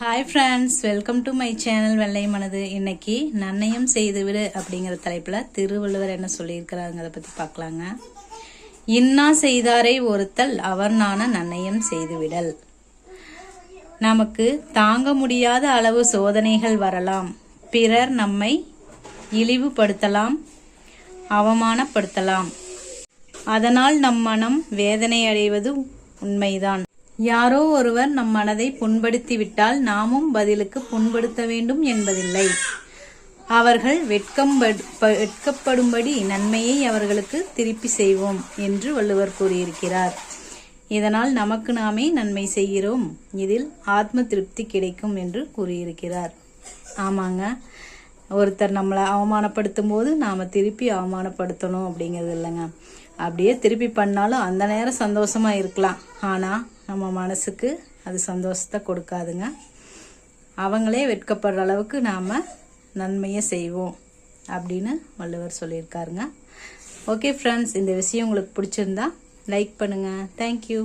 Hi friends welcome to my channel வெள்ளை மனது. இன்னைக்கு நன்னயம் செய்துவிடு அப்படிங்கிற தலைப்பில் திருவள்ளுவர் என்ன சொல்லியிருக்கிறாங்கிறத பற்றி பார்க்கலாங்க. இன்னா செய்தாரை ஒருத்தல் அவர் நான நன்னயம் செய்துவிடல். நமக்கு தாங்க முடியாத அளவு சோதனைகள் வரலாம். பிறர் நம்மை இழிவுபடுத்தலாம் அவமானப்படுத்தலாம். அதனால் நம் மனம் வேதனை அடைவது உண்மைதான். யாரோ ஒருவர் நம் மனதை புண்படுத்திவிட்டால் நாமும் பதிலுக்கு புண்படுத்த வேண்டும் என்பதில்லை. அவர்கள் வெட்கம் வெட்கப்படும்படி நன்மையை அவர்களுக்கு திருப்பி செய்வோம் என்று வள்ளுவர் கூறியிருக்கிறார். இதனால் நமக்கு நாமே நன்மை செய்கிறோம். இதில் ஆத்ம திருப்தி கிடைக்கும் என்று கூறியிருக்கிறார். ஆமாங்க. ஒருத்தர் நம்மளை அவமானப்படுத்தும் போது நாம் திருப்பி அவமானப்படுத்தணும் அப்படிங்கிறது இல்லைங்க. அப்படியே திருப்பி பண்ணாலும் அந்த நேரம் சந்தோஷமாக இருக்கலாம். ஆனால் நம்ம மனசுக்கு அது சந்தோஷத்தை கொடுக்காதுங்க. அவங்களே வெட்கப்படுற அளவுக்கு நாம் நன்மையை செய்வோம் அப்படின்னு வள்ளுவர் சொல்லியிருக்காருங்க. ஓகே ஃப்ரெண்ட்ஸ் இந்த விஷயம் உங்களுக்கு பிடிச்சிருந்தா லைக் பண்ணுங்கள் தேங்க்யூ